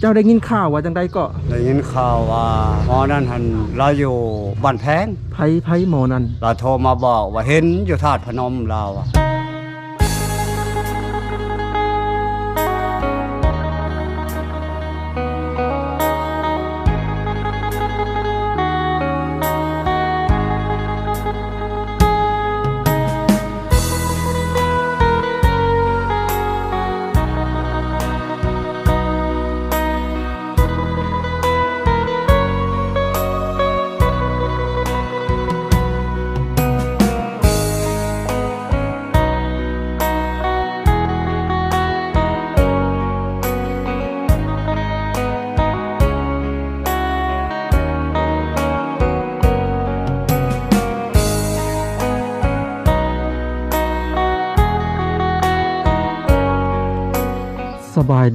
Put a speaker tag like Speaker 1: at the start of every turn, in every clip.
Speaker 1: เจ้าได้ยินข่าวว่าจังใดก็
Speaker 2: ได้ยินข่าวว่าหมอนั่นหันเราอยู่บ้านแพง
Speaker 1: ไผไผหมอนั่น
Speaker 2: เราโทรมาบอกว่าเห็นอยู่ธาตุพนมเราอะ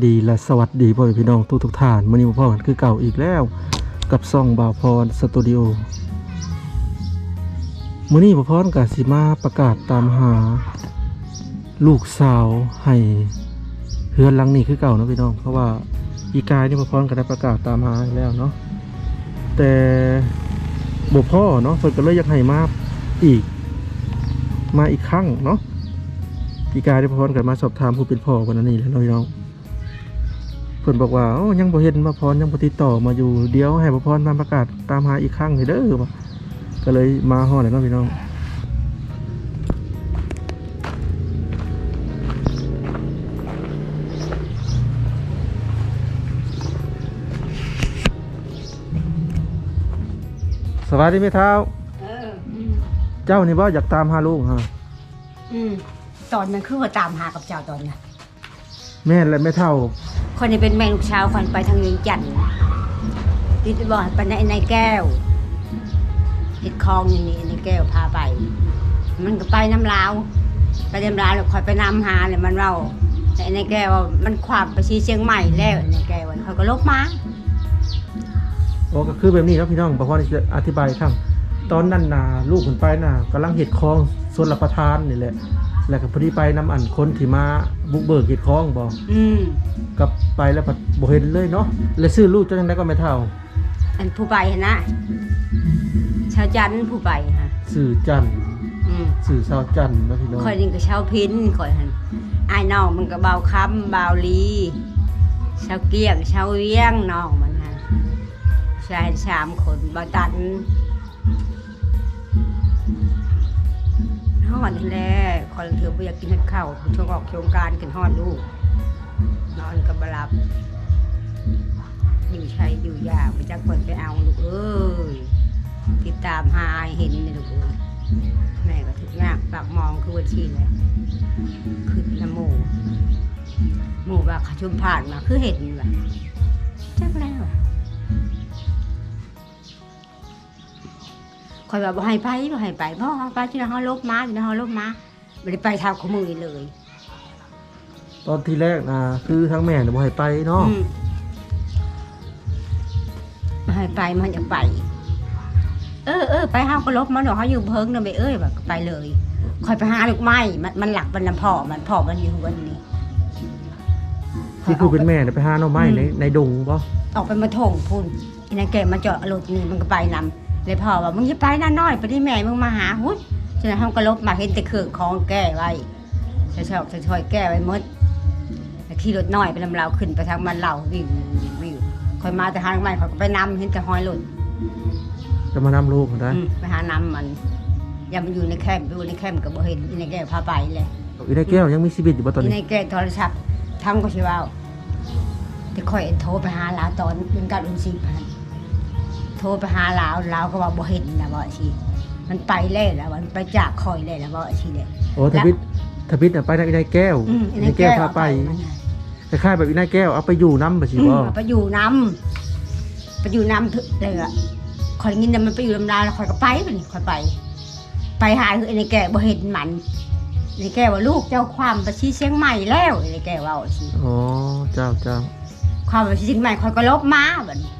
Speaker 1: ดีและสวัสดีพ่อแม่พี่น้องทุกทุกท่านมื้อนี้พ่อกันคือเก่าอีกแล้ว กับซ่องบ่าวพรสตูดิโอมื้อนี้บ่าวพรก็สิมาประกาศตามหา ลูกสาวให้เฮือนหลังนี้คือเก่านะพี่น้อง เพราะว่าอีกายนี่บ่าวพรก็ได้ประกาศตามหาแล้วเนาะแต่บ่พ่อเนาะเพิ่นก็เลยอยากให้มาอีก มาอีกครั้งเนาะอีกายได้บ่าวพรก็มาสอบถามผู้เป็นพ่อวันนั้แล้วพี่น้อง เพิ่นบอกว่าโอ้ยังบ่เห็นมาพรยังบ่ติดต่อมาอยู่เดี๋ยวให้บ่พรมาประกาศตามหาอีกครั้งให้เด้อว่ะก็เลยมาฮอดแล้วเนาะพี่น้องสวัสดีแม่เท้า
Speaker 3: เอออืม
Speaker 1: เจ้านี่บ่อยากตามหาลูกฮะ
Speaker 3: อืมตอนนั้นคือว่าตามหากับเจ้าตอนน่ะ
Speaker 1: แม่และแม่เท่า
Speaker 3: คนนี้เป็นแม่ลูกชาวคนไปทางเวียงจันทน์ติดบ่อไปในในแก้วติดคลองนี่นี่ในแก้วพาไป มันก็ไปน้ำลาวไปน้ำลาวแล้วคอยไปนำหาเลยมันเราแต่ในแก้วว่ามันความไปชี้เชียงใหม่แล้วในแก้วเขาก็ลบมา
Speaker 1: โอ้ก็คือแบบนี้เนาะพี่น้องบ่พรจะอธิบายครับตอนนั้นน่ะลูกเพิ่นไปน่ะกำลังเฮ็ดคลองส่วนรับประทานนี่แหละ แล้วก็พอดีไปนํอันคนที่มาบุกเบิกเฮ็ดคลองบ่
Speaker 3: อืม
Speaker 1: กลับไปแล้วผัดบ่เห็นเลยเนาะแล้วซื้อลูกจังได๋ก็ไม่เท่า
Speaker 3: อันผู้ไปหั่นนะชาวจันทน์ผู้ไปฮะ
Speaker 1: สื่อจันทร์
Speaker 3: อืม
Speaker 1: สื่อสาวจันทร์เนาะพี่น้อง
Speaker 3: คอยนี่ก็เช่าพินคอยหันอายน้องมันก็เบาคำเบาลีเช่าเกี้ยงเช่าเวียงน้องมันฮะชายสามคนบาตัน อดนี่แหละคอยเถือบ่อยากกินข้าวช่วงออกโครงการกินฮอดลูก นอนกับบลับ อยู่ใช้อยู่ยากไปจักคนไปเอาลูกเอ้ยติดตามหาเห็นนี่ลูกเอ้ยแม่ก็ถึงยากปากมองคือวันชีเลยคือน้ำหมูหมูว่าขาชุมผ่านมาคือเห็นแบบจักแล้ว อะคอยว่าบ่ให้ไปบ่ให้ไปพ่อไปที่นั่นเขาลบมาที่นั่นเขาลบมาไม่ได้ไปทางขมือเลย
Speaker 1: ตอนที่แรกนะคือทั้งแม่น่ะบ่ให้ไปเนาะ
Speaker 3: อืมบ่ให้ไปมันอยากไป เออเออไปห้ามก็ลบมาหนอกเขาอยู่เพิงนะไปเอ้ยแบบก็ไปเลยคอยไปหาลูกไม้มันมันหลักมันน้ำพ่อมันพ่อมันอยู่วันนี้
Speaker 1: ที่ผู้เป็นแม่น่ะไปหาหน่อไม้ในในดงบ่
Speaker 3: ออกไปมาถงพุ่นอีนางแกมาเจาะรถนี่มันก็ไปนำ เลยพ่อว่ามึงจะไปน่าน้อยไปที่แม่มึงมาหาหุ้ยฉะนั้นห้องก็ลบมาเห็นแต่เครื่องของแก้ไว้จะชอบจะช่วยแก้ไว้หมดแต่ขี่รถน้อยไปนำเราขึ้นไปทางมันเราวิววิวคอยมาแต่ทางใหม่เขาก็ไปนำเห็นแต่หอยหล่น
Speaker 1: จะมานำลูกได้
Speaker 3: อืมไปหานำมันอย่ามันอยู่ในแคมป์อยู่ในแคมป์ก็บ่เห็นอีนางแกพาไปเลย
Speaker 1: อีได้แก้วยังมีชีวิตอยู่บ่ตอน
Speaker 3: อี
Speaker 1: นี้
Speaker 3: นางแกโทรศัพท์ทำก็ชิเว่าแต่คอยโทรไปหาลาวตอนเป็นการอุ่นสีพันโทรไปหาลาวลาวก็ว่าบ่เห็นนะบ่ชีมันไปแล้วแล้วมันไปจากคอยเลยแล้วบ่ชีเลย
Speaker 1: โอ้ทวิตทวิตน่ะไปทางอีได้แก้ว
Speaker 3: อืม
Speaker 1: อีได้แก้วพาไป
Speaker 3: มันน่ะ
Speaker 1: คล้ายๆแบบอีได้แก้วเอาไปอยู่นำบ่สิ
Speaker 3: อืม
Speaker 1: บ่
Speaker 3: เอาไปอยู่น้ำไปอยู่น้ำถึกเลยอะคอยงินน่ะมันไปอยู่ลำดาแล้วคอยก็ไปไปนี่คอยไป ไปหาคือไอ้ในแก่บ่เห็นมันในแก่ว่าลูกเจ้าความไปชี้เชียงใหม่แล้วไอ้ในแก่ว่าเอาชี
Speaker 1: อ๋อเจ้าเจ้า
Speaker 3: ความไปชี้เชียงใหม่คอยก็ลบมาบัดนี้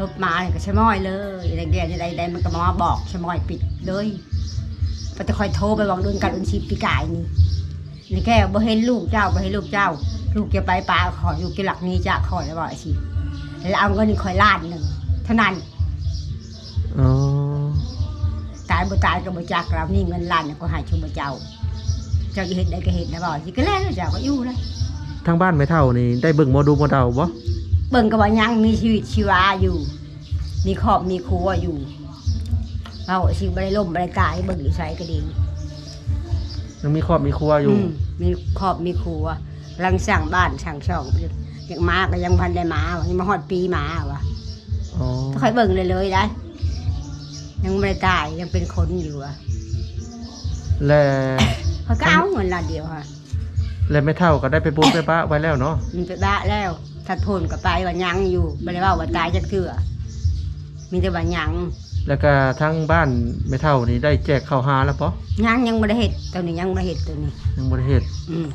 Speaker 3: ลบมาเนี่ยก็ชะม้อยเลยไอ้ในแก่ใดๆมันก็มาบอกชะม้อยปิดเลยก็จะคอยโทรไปบอกเรื่องการอุ่นชีพปีกายนี่นี่แกบ่เห็นลูกเจ้าบ่เห็นลูกเจ้า ลูกจะไปป่าขอลูกจะหลักนี้จะขอแล้วบอกสิแล้วเอาเงินคอยล้านหนึ่งเท่านั้น
Speaker 1: อ๋อ
Speaker 3: ตายบ่ตายก็บ่จักเรานี่เงินล้านเนี่ยก็หายชุมเจ้า เจ้าจะเห็นได้ก็เห็นนะบอกสิก็แล้วเจ้าก็อยู่เลย
Speaker 1: ทางบ้านไม่เท่านี่ได้เบิ่งหมอดูหมอเดาบ่
Speaker 3: เบิ่งก็ว่ายังมีชีวิตชีวาอยู่ มีครอบมีครัวอยู่เอาสิบ่ได้ล่มบ่ได้ตายเบิ่งอยู่ไสก็ดี
Speaker 1: ยังมีครอบมีครัวอยู่
Speaker 3: มมีครอบมีครัวกำลังสั่งบ้านสั่งช่องอย่างมาก็ยังพันได้มาวะยังมาฮอดปีหมาวะ
Speaker 1: อ๋อ
Speaker 3: ถ้าค่อยเบิ่งเลยเลยได้ยังไม่ได้ตายยังเป็นคนอยู่อะ
Speaker 1: และ
Speaker 3: เขาก็เอาเงินล้านเดียวค่ะ
Speaker 1: และไม่เท่าก็ได้ไปปูนไปปะไว้แล้วเนาะ
Speaker 3: มันไปบ้าแล้ว ถ้าทนก็ไปว่ายังอยู่ไม่ได้ว่าว่าตายจากเถื่อมีแต่ว่ายัง
Speaker 1: แล้วก็ทั้งบ้านไม่เท่านี่ได้แจกข้าวหาแล้วปะ
Speaker 3: ยังยังไม่ได้เห็ดตัวนี้ยังไม่ได้เห็ดตัวนี้
Speaker 1: ยังบ่ได้เฮ็ด
Speaker 3: อืม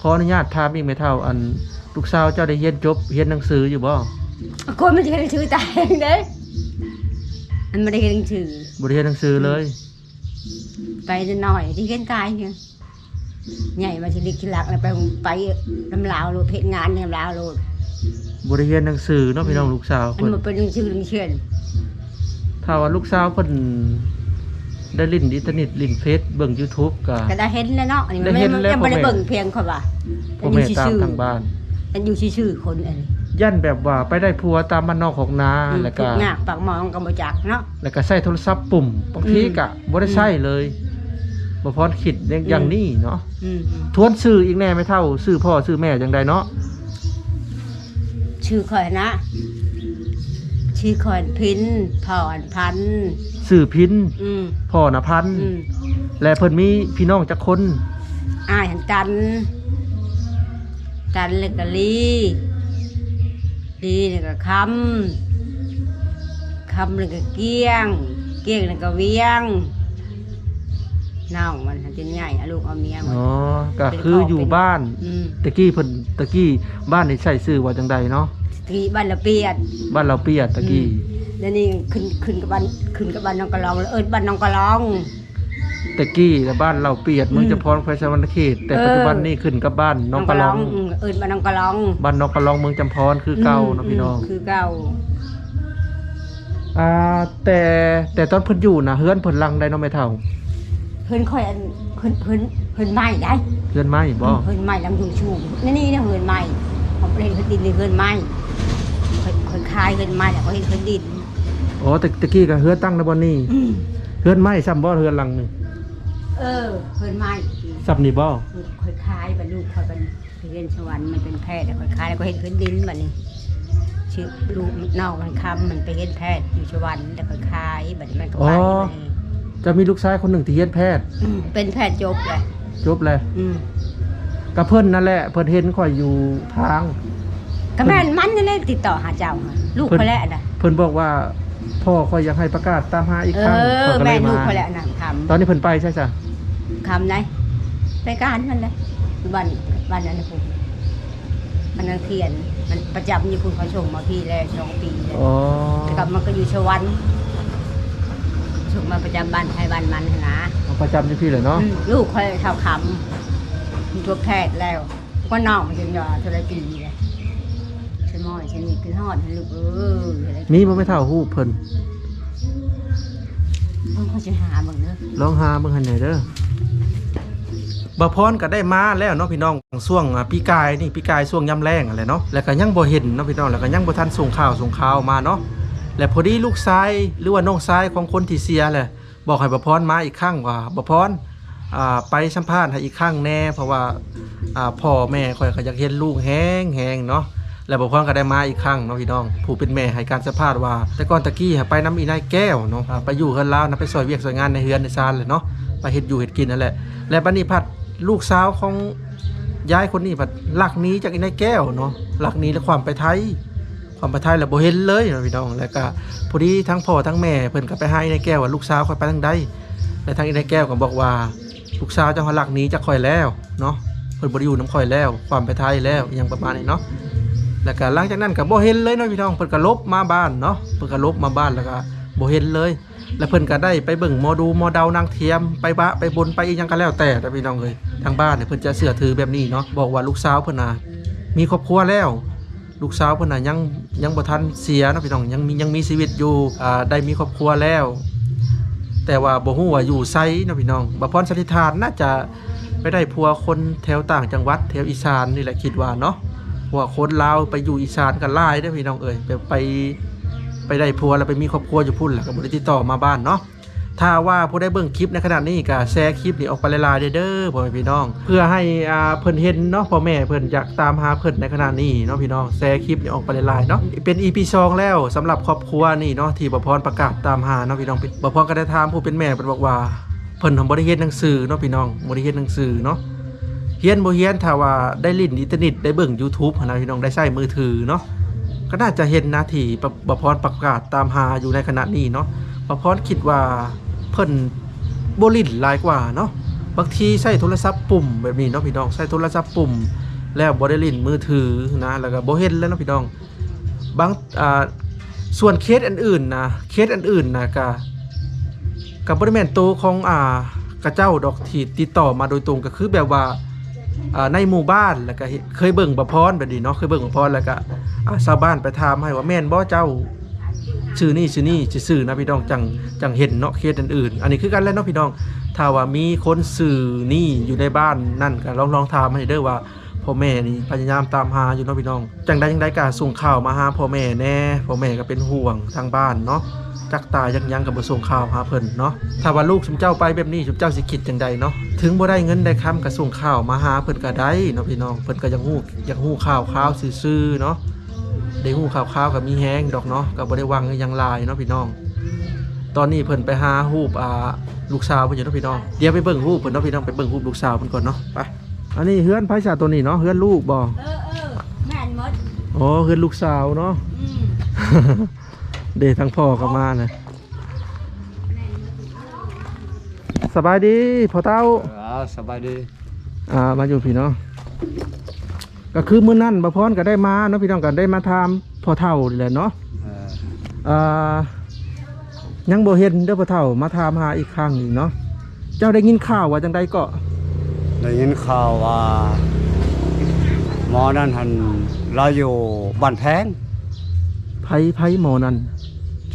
Speaker 1: ขออนุญาตถามอีกไม่เท่าอันลูกสาวเจ้าได้เรียนจบเรียนหนังสืออยู่บ่
Speaker 3: คนไม่ใช่ชื่อตายเองเด้มันไม่ได้เห็นชื่อ
Speaker 1: บ่ได้เรียนหนังสือเลย
Speaker 3: ไปนิดหน่อยที่เห็นตายเนี่ย ใหญ่มาชิลิกชิลักแล้วไปไปลำลาวโลดเพชรงานในลำลาวโลด
Speaker 1: บ่ได้เรียนหนังสือเนาะพี่น้องลูกสาว
Speaker 3: มัน
Speaker 1: เพิ่น
Speaker 3: มาเป็นเรื่องชื่อเรื่องเชื่อน
Speaker 1: ถ้าว่าลูกสาวเพิ่นได้ลิ้นอินเทอร์เน็ตลิ้นเฟซเบิ่ง YouTube ก็
Speaker 3: ก็ได้เห็นแล้วเนาะอันนี้มัน
Speaker 1: ได้เห็น
Speaker 3: ไม่
Speaker 1: แล้ว
Speaker 3: ยังไม่ได้
Speaker 1: พ่อแม่
Speaker 3: เบิ่งเพียงคนว่า
Speaker 1: พ่อแม่ตามทางบ้าน
Speaker 3: มันอยู่ชื่อๆคนอันนี้
Speaker 1: ยันแบบว่าไปได้ผัวตามบ้านนอกของนา
Speaker 3: อืม
Speaker 1: แล้ว
Speaker 3: ทุ
Speaker 1: ก็
Speaker 3: กงากปากหมองก็บ่จักเนาะ
Speaker 1: แล้วก็ใช้โทรศัพท์ปุ่มบางที
Speaker 3: อืม
Speaker 1: ก็บ่ได้ใช้เลย บ่พอคิดอย่างอย่างนี้เนาะ
Speaker 3: อืม
Speaker 1: ทวนชื่ออีกแน่ไม่เท่าชื่อพ่อชื่อแม่จังใดเนาะ
Speaker 3: ชื่อคอยนะ ชื่อคอยพินพรพันธุ์
Speaker 1: ชื่อพิน
Speaker 3: อืม
Speaker 1: พ่อนะพันธุ์
Speaker 3: อืม
Speaker 1: และเพิ่นมีพี่น้องจักคน
Speaker 3: อ้ายหันตันตันเลยก็ลีลีเลยก็คำคำเลยก็เกี้ยง เกี้ยงเลยก็เวียง น้องมันจะใหญ่เอาลูกเอาเมียมัน
Speaker 1: อ๋อก็คืออยู่บ้าน
Speaker 3: อืม
Speaker 1: ตะกี้เพิ่นตะกี้บ้านนี่ใช้ชื่อว่าจังใดเนาะ
Speaker 3: ทีบ้านละเปียด
Speaker 1: บ้านเราเปียดตะกี้
Speaker 3: แล้วนี่ขึ้นขึ้นกับบ้านขึ้นกับบ้านน้องกะลองแล้วเอิ้นบ้านน้องกะลอง
Speaker 1: ตะกี้แล้วบ้านเราเปียดเมือง
Speaker 3: อืม
Speaker 1: จะพรไฟสวรรณเขตแต่
Speaker 3: เออ
Speaker 1: ปัจจุบันนี่ขึ้นกับบ้านน้องกะลอง
Speaker 3: มเอิ้นบ้านน้องกะลอง
Speaker 1: บ้านน้องกะลองเมืองจำพรคือเก่าเนาะพี่น้อง
Speaker 3: มคือเก่า
Speaker 1: อ่าแต่แต่ตอนเพิ่นอยู่นะเฮือนเพิ่นลังได้เนาะแม่เฒ่า
Speaker 3: เพิ่นค่อยอันเพิ่นเพิ่นเพิ่นใหม่ได้
Speaker 1: เฮือนไม้บ่
Speaker 3: เพิ่นใหม่ลังอยู่ชูนี่นี่เนี่ยเพิ่นใหม่เขาเห็นเพิ่นดินนี่เพิ่นใหม่เพิ่นเพิ่นคายเพิ่นใหม่แล้วก็เห็นเพิ่นดิน
Speaker 1: อ๋อแต่ตะกี้ก็เฮือนตั้งในบ่นี่
Speaker 3: อืม
Speaker 1: เฮือนไม้ซ้ำบ่เฮือนหลังนี่
Speaker 3: เออเพิ่นใหม่
Speaker 1: ซ้ำนี่บ่
Speaker 3: ค่อยคายบรรลูกค่อยเป็นเรียนสวรรค์มันเป็นแพทย์แล้วค่อยคายแล้วก็เห็นเพิ่นดินบัดนี้ชื่อลูกน้องมันคำมันไปเห็นแพทย์อยู่สวรรค์แล้วค่อยคายบัดนี้มันก็ไปบัดนี้
Speaker 1: จะมีลูกชายคนหนึ่งที่เรียนแพทย์
Speaker 3: อืมเป็นแพทย์จบเลย
Speaker 1: จบแล้ว
Speaker 3: อืม
Speaker 1: ก็เพิ่นนั่นแหละ เพิ่นเห็นข่อยอยู่ทาง
Speaker 3: ก็แม่นมันนี่เลยติดต่อหาเจ้าค่ะลูก
Speaker 1: เพิ่น
Speaker 3: เขาแหละนะ
Speaker 1: เพิ่นบอกว่า พ่อข่อยอยากให้ประกาศตามหาอีก
Speaker 3: เอ
Speaker 1: ครั้ง
Speaker 3: อ
Speaker 1: ข่อยก็เล
Speaker 3: แม่
Speaker 1: ย
Speaker 3: ลู
Speaker 1: มาก
Speaker 3: เขาแหละนะท
Speaker 1: ตอนนี้เพิ่นไปใช่จ้ะำ
Speaker 3: คำไหนไปการมันเลยวันวันนั้นนะคุณมันนังเทียน มันประจำอยู่คุณเขาส่งมาพี่แล้วสองปีแล้ว
Speaker 1: อ๋อ
Speaker 3: แต่กลับมันก็อยู่ชวัน ส่งมาประจำบ้านไทยบ้านมันหั้นนะ
Speaker 1: เอาประจำอยู่พี่เลยเนาะ
Speaker 3: อืมลูกค่อยเท่าคำมีตัวแพทย์แล้วก็น้องมันจนยอเท่าไรปีเลยฉันมอยฉันนี่คือหอดให้ลูกเอออะไร
Speaker 1: มีบ่ไม่เท่าฮู้เพิ่น
Speaker 3: เพิ่งเขาจะหาเบิ่งเนอะ
Speaker 1: ลองหาเบิ่งให้หน่อยเด้อบ่พรก็ได้มาแล้วเนาะพี่น้องช่วงอ่าปีกายนี่ปีกายช่วงยามแรงอะไรเนาะแล้วก็ยังบ่เห็นเนาะพี่น้องแล้วก็ยังบ่ทันส่งข่าวส่งข่าวมาเนาะ และพอดีลูกชายหรือว่าน้องชายของคนที่เสียแหละบอกให้บพรมาอีกครั้งว่าบพรไปสัมภาษณ์ให้อีกครั้งแน่ เพราะว่าพ่อแม่ข่อยอยากเห็นลูกแห้งแหงเนาะแล้วบพรก็ได้มาอีกครั้งเนาะพี่น้อง ผู้เป็นแม่ให้การสัมภาษณ์ว่า แต่ก่อนตะกี้ไปน้ำอีนายแก้วเนาะไปอยู่เฮือนลาวนะไปซอยเวียกซอยงานในเฮือนในซานเลยเนาะไปเฮ็ดอยู่เฮ็ดกินนั่นแหละและบันี้พัดลูกสาวของยายคนนี้พัดลักนี้จากอีนายแก้วเนาะหลักนี้แล้วความไปไทย ความไปไทยแล้วบ่เห็นเลยนะพี่น้องแล้วก็พอดีทั้งพ่อทั้งแม่เพิ่นก็ไปใหาอีนแก้วว่าลูกสาวคอยไปทางใดและทางอีนแก้วก็บอกว่าลูกสาวเจ้าหลักนี้จากข่อยแล้วเนาะเพิ่นบ่ได้อยู่น้ำข่อยแล้ว ความไปไทยแล้วอหยังประมาณนี้เนาะแล้วก็หลังจากนั้นก็บ่เห็นเลยเนาะพี่น้องเพิ่นก็ลบมาบ้านเนาะเพิ่นก็ลบมาบ้านแล้วก็บ่เห็นเลย แล้วเพิ่นก็ได้ไปเบิ่งมอดูมอเดานางเทียมไปบะไปบนไปอีหยังก็แล้วแต่นะพี่น้องเอ้ยทางบ้านเนี่ยเพิ่นจะเชื่อถือแบบนี้เนาะบอกว่าลูกสาวเพิ่นน่ะมีครอบครัวแล้ว ลูกสาวเพิ่นน่ะยังยังบ่ทันเสียเนาะพี่น้องยังมียังมีชีวิตอยู่อ่าได้มีครอบครัวแล้ว แต่ว่าบ่ฮู้ว่าอยู่ไสเนาะพี่น้องบ่พรสันนิษฐานน่าจะไปได้ผัวคนแถวต่างจังหวัดแถวอีสานนี่แหละคิดว่าเนาะพวคนลาวไปอยู่อีสานกันหลายเด้อพี่น้องเอ้ยไปไปไปได้ผัวแล้วไปมีครอบครัวอยู่พุ่นแล้วก็บ่ได้ติดต่อมาบ้านเนาะ ถ้าว่าผู้ได้เบิ่งคลิปในขณะนี้ก็แชร์คลิปนี้ออกไปหลายๆเด้อพ่อแม่พี่น้อง เพื่อให้อ่าเพิ่นเห็นเนาะพ่อแม่เพิ่นอยากตามหาเพิ่นในขณะนี้เนาะพี่น้องแชร์คลิปนี้ออกไปหลายๆเนาะเป็น EP 2แล้วสำหรับครอบครัวนี่เนาะที่บ่พรประกาศตามหาเนาะพี่น้องบ่พรก็ได้ถามผู้เป็นแม่เพิ่นบอกว่าเพิ่นทำบ่ได้เฮ็ดหนังสือเนาะพี่น้องบ่ได้เฮ็ดหนังสือเนาะเฮียนบ่เฮียนถ้าว่าได้ลิ้นอินเทอร์เน็ตได้เบิ่ง YouTube นะพี่น้องได้ใช้มือถือเนาะก็น่าจะเห็นนาทีปบพรประกาศตามหาอยู่ในขณะนี้เนาะบพรคิดว่า เพิ่นบ่ลิ้นหลายกว่าเนาะบางทีใช้โทรศัพท์ปุ่มแบบนี้เนาะพี่น้องใช้โทรศัพท์ปุ่ม แล้วบ่ได้ลิ้นมือถือนะแล้วก็บ่เห็นแล้วเนาะพี่น้องบางอ่าส่วนเคสอื่นนะเคสอื่นนะก็กับบริเวณโตของอ่ากระเจ้าดอกทีติดต่อมาโดยตรงก็คือแบบว่าในหมู่บ้านแล้วก็เคยเบิ่งบะพรแบบนี้เนาะเคยเบิ่งบะพรแล้วก็อ่าชาวบ้านไปถามให้ว่าแม่นบ่เจ้า ชื่อนี่ชื่อนี่ชื่อๆนะพี่น้องจังจังเห็นเนาะเคสอื่นๆอันนี้คือกันแล้วเนาะพี่น้องถ้าว่ามีคนสื่อนี่อยู่ในบ้านนั่นก็ลองลองถามให้เด้อว่าพ่อแม่นี่พยายามตามหาอยู่เนาะพี่น้อง จังใดจังใดก็ส่งข่าวมาหาพ่อแม่แน่พ่อแม่ก็เป็นห่วงทางบ้านเนาะจักตายยังยังกับส่งข่าวหาเพิ่นเนาะถ้าว่าลูกชุมเจ้าไปแบบนี้ชุมเจ้าสิคิดจังใดเนาะถึงบ่ได้เงินได้คำก็ส่งข่าวมาหาเพิ่นก็ได้เนาะพี่น้องเพิ่นก็ยังฮู้ยังฮู้ข่าวข่าวซื่อๆเนาะ ได้ฮู้ข่าวข่าวก็มีแฮงดอกเนาะก็บ่ได้หวังอิหยังหลายเนาะพี่น้อง ตอนนี้เพิ่นไปหารูปอ่าลูกสาวเพิ่นอยู่เนาะพี่น้องเดี๋ยวไปเบิ่งรูปเพิ่นเนาะพี่น้องไปเบิ่งรูปลูกสาวเพิ่นก่อนเนาะไปอันนี้เฮือนไผสาตัวนี้เนาะเฮือนลูกบ่
Speaker 3: เออเออแม่นหมด
Speaker 1: อ๋อเฮือนลูกสาวเนาะ
Speaker 3: อืม
Speaker 1: เดททั้งพ่อกับมานะสบายดีพ่อเต้า
Speaker 2: เออสบายดี
Speaker 1: อ่ามาอยู่พี่เนาะ ก็คือมื้อนั้นบะพรก็ได้มาเนาะพี่น้องก็ได้มาทำพ่อเฒ่านี่แหละเนาะ
Speaker 2: เออ
Speaker 1: อ่ายังบ่เห็นเด้อพ่อเฒ่ามาถามหาอีกครั้งอีกเนาะเจ้าได้ยินข่าวว่าจังไดก็
Speaker 2: ได้ยินข่าวว่าหมอนั่นหันเราอยู่บ้านแพง
Speaker 1: ไผไผหมอนั่น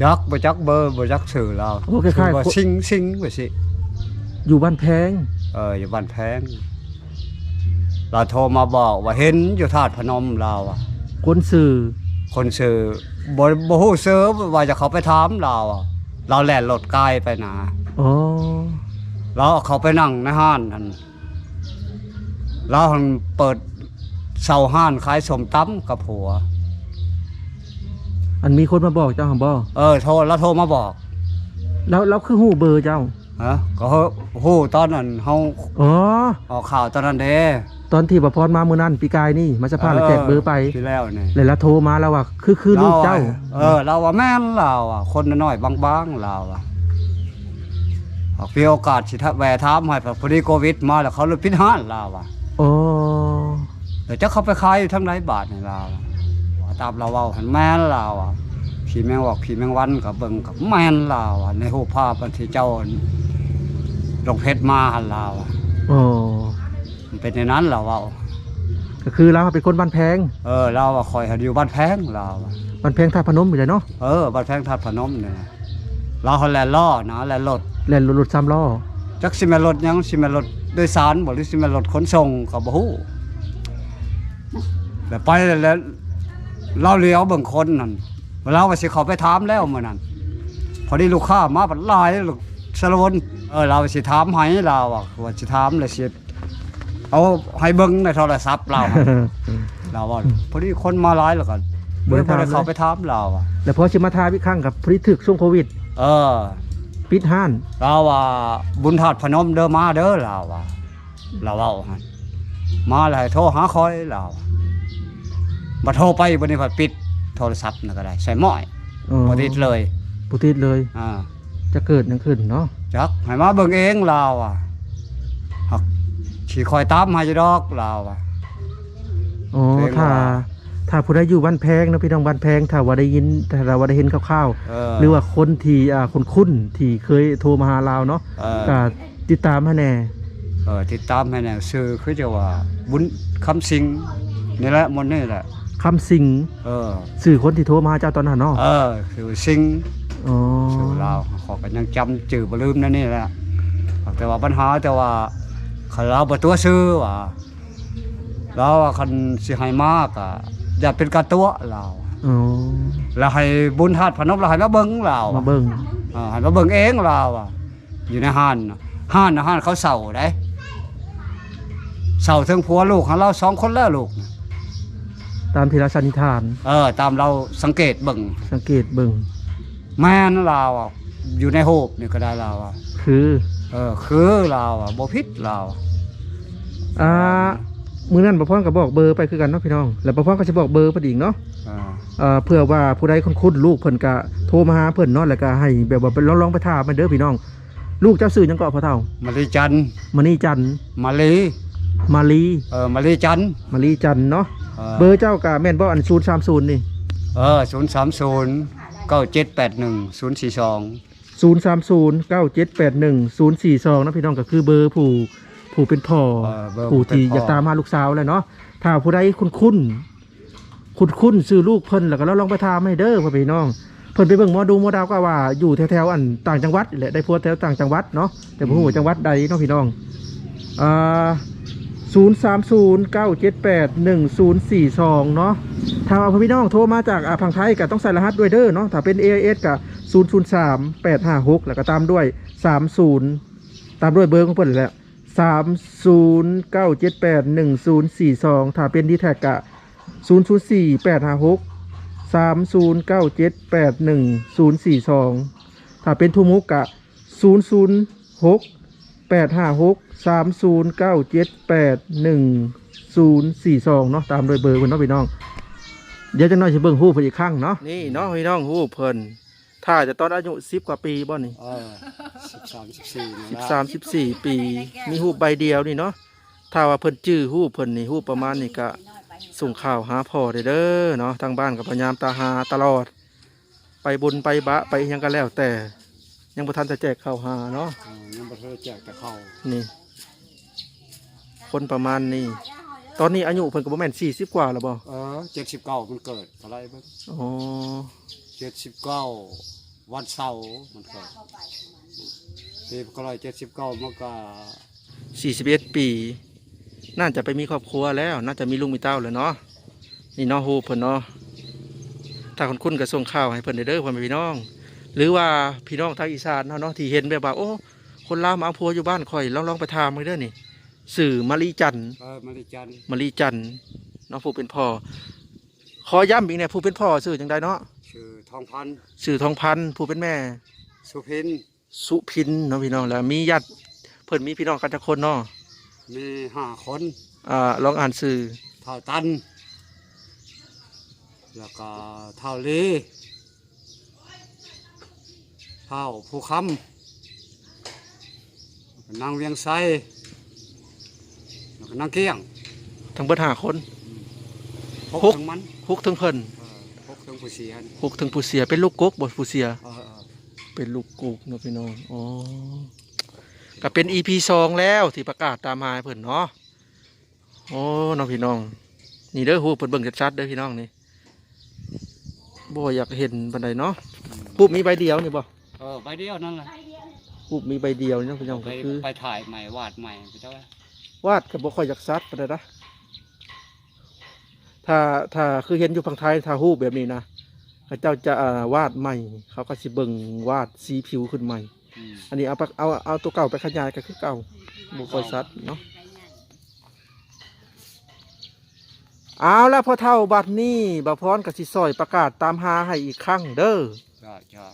Speaker 2: จักบ่จักเบอร์บ่จักสื่อเรา
Speaker 1: โอ้คล้ายๆ
Speaker 2: ชื่อว่า
Speaker 1: คน
Speaker 2: ซิงซิงว่าสิ
Speaker 1: อยู่บ้านแพง
Speaker 2: เอออยู่บ้านแพง เราโทรมาบอกว่าเห็นอยู่ธาตุพนมเราอะ
Speaker 1: คนสื่อ
Speaker 2: คนซื้อบ่บ่ฮู้ซื้อว่าจะเขาไปถามเราอะเราแล่นรถไกลไปนะ
Speaker 1: อ๋อ
Speaker 2: เราเอาเขาไปนั่งในห้านนั่นเราหันเปิดเสาห้านขายสมตำกับผัว
Speaker 1: อันมีคนมาบอกเจ้าหั่นบ่
Speaker 2: เออโทรแล้วโทรมาบอก
Speaker 1: แล้วแล้วคือฮู้เบอร์เจ้า
Speaker 2: ฮะก็ฮู้ตอนนั้นเฮา
Speaker 1: อ๋อ
Speaker 2: ออกข่าวตอนนั้นเด้
Speaker 1: ตอนที่บะพรมามื้อนั้นปีกายนี่มาสะพานแล้วแจกเบอร์ไป
Speaker 2: ที่แล้วนี่
Speaker 1: เลยแล้วโทรมาแล้วว่าคือคือลูกเจ้า
Speaker 2: เออ เราว่าแม่นเราอะคนน้อยๆบางๆเราอะออกมีโอกาสสิทะแวะถามให้พอดีโควิดมาแล้วเขาเลยปิดห้านเราอะ
Speaker 1: อ๋อ
Speaker 2: เดี๋ยวจะเขาไปขายอยู่ทั้งไหนบาทในเราอะว่าตามเราเว้าหันแม่นเราอะผีแมงวอกผีแมงวันกับเบิ่งกับแม่นเราอะในรูปภาพอันที่เจ้าลงเพชรมาหันเราอะ
Speaker 1: อ๋อ
Speaker 2: มัน เป็นในนั้นเราเว้า
Speaker 1: ก็คือเราเป็นคนบ้านแพง
Speaker 2: เออ เราอะคอยหันอยู่บ้านแพงเราอะ
Speaker 1: บ้านแพงท่าพนมอยู่เลยเนาะ
Speaker 2: เออบ้านแพงทัดพนมเนี่ยเราหันแลนล่อนะแลนรถ
Speaker 1: แล่นรถซ้ำล้อ
Speaker 2: จักสิแม่นรถหยังสิแม่นรถโดยสารบ่หรือสิแม่นรถขนส่งก็บ่ฮู้แล้วไปแล้วเราเลี้ยวเบิ่งคนนั่นเราว่าสิเข้าไปถามแล้วมื้อนั้นพอดีลูกค้ามาบัดหลายลูกสารวนเออเราสิถามให้เราอะว่าสิถามแล้วสิ เอาให้เบิ่งในโทรศัพท์เราอะเราว่าพอดีคนมาหลายแล้วก็บ่ได้บ่ได้เข้าไปถามเราอะ
Speaker 1: แล้วพอชิมาทาพี่ข้างกับพริถึกช่วงโควิด
Speaker 2: เออ
Speaker 1: ปิดห้าน
Speaker 2: เราว่าบุญธาตุพนมเด้อมาเด้อเราว่าเราเว้าหั่นมาแล้วให้โทรหาคอยเราบ่โทรไปบ่นี่ผัดปิดโทรศัพท์นั่นก็ได้ ใส่หม้อย
Speaker 1: อ๋อ
Speaker 2: บ่ติดเลย
Speaker 1: ปุติดเลย
Speaker 2: อ่า
Speaker 1: จะเกิดหยังขึ้นเนาะ
Speaker 2: จักให้มาเบิ่งเองเราอะหัก สิคอยตามให้อยู่ดอกเราอะ
Speaker 1: อ๋อ
Speaker 2: เรียกว่า
Speaker 1: ถ้าถ้าผู้ใดอยู่บ้านแพงเนาะพี่น้องบ้านแพงถ้าว่าได้ยินถ้าเราว่าได้เห็นคร่าว
Speaker 2: เอ
Speaker 1: ๆหรือว่าคนที่อ่าคนคุ้นๆที่เคยโทรมาหาเราเนาะ
Speaker 2: เออ
Speaker 1: ก็ติดตามให้แน่
Speaker 2: เออติดตามให้แนวชื่อคือจะว่าบุญคำสิงนี่แหละมันนี่แหละ
Speaker 1: คำสิง
Speaker 2: เออ
Speaker 1: สื่อคนที่โทรมาหาเจ้าตอนนั้นเนาะ
Speaker 2: เออคือสิง
Speaker 1: อ๋อ
Speaker 2: ชื่อเราเขอกันยังจำจื่อบ่ลืมนั่นนี่แหละแต่ว่าปัญหาแต่ว่า คันเราบ่ตัวซื้อว่าเราว่าคันสิให้มากอะอย่าเป็นการตัวเรา
Speaker 1: อ๋อ
Speaker 2: แล้วให้บุญธาตุพนมเราให้มาเบิ่งเรา
Speaker 1: มาเบิ่ง
Speaker 2: เออให้มาเบิ่งเองเราอะอยู่ในห้านน่ะห้านน่ะห้านเขาเสาได้เสาทั้งผัวลูกของเราสองคนแล้วลูกน่ะ
Speaker 1: ตามที่เราสันนิษฐาน
Speaker 2: เออ ตามเราสังเกตเบิ่ง
Speaker 1: สังเกตเบิ่ง
Speaker 2: แม่นเราอะอยู่ในโฮบนี่ก็ได้เราอะ
Speaker 1: คือ
Speaker 2: เออคือเราอะบ่ผิดเราอะ
Speaker 1: อ่ามื้อนั้นบ่พรก็บอกเบอร์ไปคือกันเนาะพี่น้อง แล้วบ่พรก็จะบอกเบอร์เพิ่นอีกเนาะ
Speaker 2: เออ
Speaker 1: เอ่อเพื่อว่าผู้ใดคุ้นๆลูกเพิ่นก็โทรมาหาเพิ่นเนาะแล้วก็ให้แบบว่าไปลองๆไปถามมันเด้อพี่น้อง ลูกเจ้าชื่อหยังเก็พ่อเฒ่ามะ
Speaker 2: ลิจันทร์
Speaker 1: มณีจันทร์
Speaker 2: มะลิ
Speaker 1: มาลี
Speaker 2: เออมะลิจันทร์
Speaker 1: มาลีจันทร์เนาะ
Speaker 2: เออ
Speaker 1: เบอร์เจ้าก็แม่นบ่อัน030นี่
Speaker 2: เออ030 9781 042
Speaker 1: 0309781 042นะพี่น้องก็คือเบอร์ผู้ผู้เป็นพ่อ
Speaker 2: เออเบอร์
Speaker 1: ผู้ที่
Speaker 2: เป็นพ่อ
Speaker 1: อยากตามหาลูกสาวแหละเนาะถ้าผู้ใดคุ้นๆคุ้นๆซื้อลูกเพิ่นแล้วก็ลองไปถามให้เด้อพ่อพี่น้อง เพิ่นไปเบิ่งหมอดูหมอดาวก็ว่าอยู่แถวๆอันต่างจังหวัดนี่แหละได้พัวแถวต่างจังหวัดเนาะแต่บ่ฮู้ว่าจังหวัดใดเนาะพี่น้องอ่า 0309781042 เนาะถ้าเอาพ่อพี่น้องโทรมาจากอ่าพังไทยก็ต้องใส่รหัสด้วยเด้อเนาะถ้าเป็น AIS ก็003856 แล้วก็ตามด้วย 30 ตามด้วยเบอร์ของเพิ่นแหละ309781042 ถ้าเป็นดีแท็กกะ004856สามศูนย์เก้าเจ็ดแปดหนึ่งศูนย์สี่สองถ้าเป็นทูมุกกะศูนย์ศูนย์หก แปดห้าหกสามศูนย์เก้าเจ็ดแปดหนึ่งศูนย์สี่สองเนาะตามโดยเบอร์เพิ่นเนาะพี่น้อง เดี๋ยวจะน้อยจะเบิ่งฮู้เพิ่นอีกครั้งเนาะนี่เนาะพี่น้องฮู้เพิ่นถ้าจะตอนอายุสิบกว่าปีบ่นี่
Speaker 2: เออ13 14นี่
Speaker 1: สิบ
Speaker 2: ละ
Speaker 1: สามสิบสี่ปี มีฮู้ใบเดียวนี่เนาะถ้าว่าเพิ่นจื้อฮู้เพิ่นนี่ฮู้ประมาณนี้ก็ส่งข่าวหาพ่อได้เด้อเนาะทางบ้านก็พยายามตาหาตลอด ไปบุญไปบะไปอิหยังก็แล้วแต่ ยังบ่ทันจะแจกข้าวหาเนาะ
Speaker 2: เออยังบ่ทันได้แจกแต่เข้า
Speaker 1: นี่ คนประมาณนี้ ตอนนี้อายุเพิ่นก็บ่แม่น40กว่าแล้วบ่
Speaker 2: เออ79มันเกิดอะไรเบิ่ง
Speaker 1: อ๋อ
Speaker 2: 79วันเสาร์มันเกิดปีก็ร้อยเจ็ดสิบเก้ามันก็
Speaker 1: 41ปี น่าจะไปมีครอบครัวแล้ว น่าจะมีลูกมีเต้าแล้วเนาะนี่เนาะฮู้เพิ่นเนาะถ้าคนคุ้นก็ส่งข่าวให้เพิ่นได้เด้อพ่อแม่พี่น้อง หรือว่าพี่น้องทางอีสานเนาะเนาะที่เห็นแบบว่าโอ้คนลาวมาเอาผัวอยู่บ้านข่อยลองลองไปถามมาเด้อนี่สื่อมารีจันทร์
Speaker 2: เออมาริจันทร์
Speaker 1: มารีจันทร์เนาะผู้เป็นพ่อขอย้ำอีกเนี่ยผู้เป็นพ่อสื่อจังใดเนาะ
Speaker 2: ชื่อทองพันธุ์
Speaker 1: สื่อทองพันธุ์ผู้เป็นแม่
Speaker 2: สุพิน
Speaker 1: สุพินเนาะพี่น้องแล้วมีญาติเพิ่นมีพี่น้องกันจักคนเนาะ
Speaker 2: มีห้าคน
Speaker 1: อ่าลองอ่านสื่อ
Speaker 2: เท่าตัน แล้วก็เท่าลี เท่าผู้คำนางเวียงไซแล้วก็นางเกี้ยง
Speaker 1: ทั้งเบิดห้าคน
Speaker 2: พก
Speaker 1: หก
Speaker 2: ทั้งมัน
Speaker 1: ฮุกทั้งเพิ่น
Speaker 2: เออพกทั้งผู้เสียน
Speaker 1: ฮุกทั้งผู้เสียเป็นลูกกกบ่ผู้เสีย
Speaker 2: เออเออ
Speaker 1: เป็นลูกกุกเนาะพี่น้องอ๋อก็เป็น EP สองแล้วที่ประกาศตามหาเพิ่นเนาะโอ้น้องพี่น้อง นี่เด้อฮู้เพิ่นเบิ่งชัดๆเด้อพี่น้องนี่บ่อยากเห็นปานใดเนาะปุ๊บมีใบเดียวนี่บ่
Speaker 2: เออใบเดียวนั่นแหละ
Speaker 1: ปุ๊บมีใบเดียวนี่เนาะพี่น้อง
Speaker 2: ไป
Speaker 1: ก็คือ
Speaker 2: ไปถ่ายใหม่วาดใหม่ไปเจ้า
Speaker 1: วาดก็บ่ค่อยอยากซัดปานใดนะถ้าถ้าคือเห็นอยู่ฝั่งไทยถ้าฮู้แบบนี้นะเขาเจ้าจะอ่าวาดใหม่ เขาก็สิเบิ่งวาดสีผิวขึ้นใหม่
Speaker 2: อืม
Speaker 1: อันนี้เอาไปเอาเอาตัวเก่าไปขยายก็คือเก่าบุคอยซัดเนาะเอาแล้วพอเท่าบัดนี้บาพรกับสิซอยประกาศตามหาให้อีกครั้งเด้อ
Speaker 2: จ้าจ้า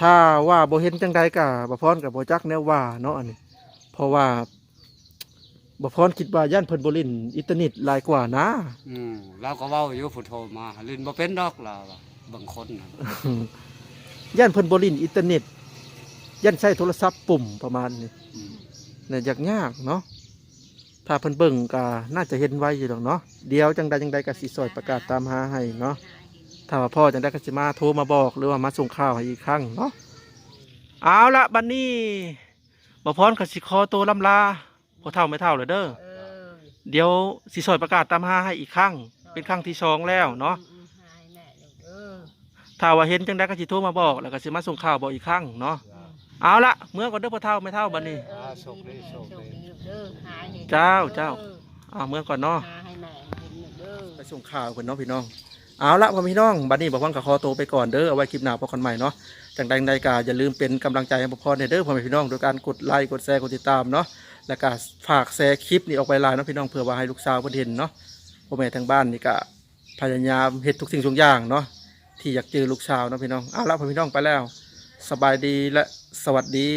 Speaker 1: ถ้าว่าบ่เห็นจังใดกับบาพรกับบ่จักแนวว่าเนาะอันนี้เพราะว่าบาพรคิดว่าย่านเพิ่นบ่เลินอินเทอร์เน็ตหลายกว่านะ
Speaker 2: อืมเราก็เว้าอยู่ผู้โทรมาลินบ่เป็นดอกเราอะบางคนน่ะ
Speaker 1: ย่านเพิ่นบ่เลินอินเทอร์เน็ตย่านใช้โทรศัพท์ปุ่มประมาณนี้
Speaker 2: อืม
Speaker 1: เนี่ยยากยากเนาะไผถ้าเพิ่นเบิ่งก็น่าจะเห็นไว้อยู่ดอกเนาะเดี๋ยวจังใดจังใดก็สิซอยประกาศตามหาให้เนาะ ถ้าว่าพ่อจังใดก็สิมาโทรมาบอกหรือว่ามาส่งข่าวให้อีกครั้งเนาะเอาละบัดนี้บ่พรก็สิขอตัวลำลาพ่อเฒ่าไม่เฒ่าเลยเด้อ
Speaker 3: เออ
Speaker 1: เดี๋ยวสิซอยประกาศตามหาให้อีกครั้งเป็นครั้งที่สองแล้วเนาะ
Speaker 3: อืมๆให้แม่ลูกเออ
Speaker 1: ถ้าว่าเห็นจังได้ก็สิโทรมาบอกแล้วก็สิมาส่งข่าวบอกอีกครั้งเนาะเอาละเมื่อก่อนเด้อพ่อเฒ่าไม่เฒ่าบัดนี้
Speaker 3: เออโชคดีโชคดีลูกเด้อหาให้
Speaker 1: เจ้าเจ้า อ่าเมื่อก่อนเนาะ
Speaker 3: หาให้แม่มาเห็นลูกเด้อ
Speaker 1: ไปส่งข่าวเพิ่นเนาะพี่น้อง เอาละพ่อพี่น้องบัดนี้บอกว่าก็ขอโตไปก่อนเด้อเอาไว้คลิปหน้าพบกันใหม่เนาะจังใดใดก็อย่าลืมเป็นกำลังใจให้พ่อพรเด้อพ่อพี่น้องโดยการกดไลค์กดแชร์กดติดตามเนาะแล้วก็ฝากแชร์คลิปนี้ออกไปหลายเนาะพี่น้องเพื่อว่าให้ลูกสาวเพิ่นเห็นเนาะพ่อแม่ทางบ้านนี่ก็พยายามเฮ็ดทุกสิ่งทุกอย่างเนาะที่อยากเจอลูกสาวเนาะพี่น้องเอาละพ่อพี่น้องไปแล้ว สบายดีและสวัสดี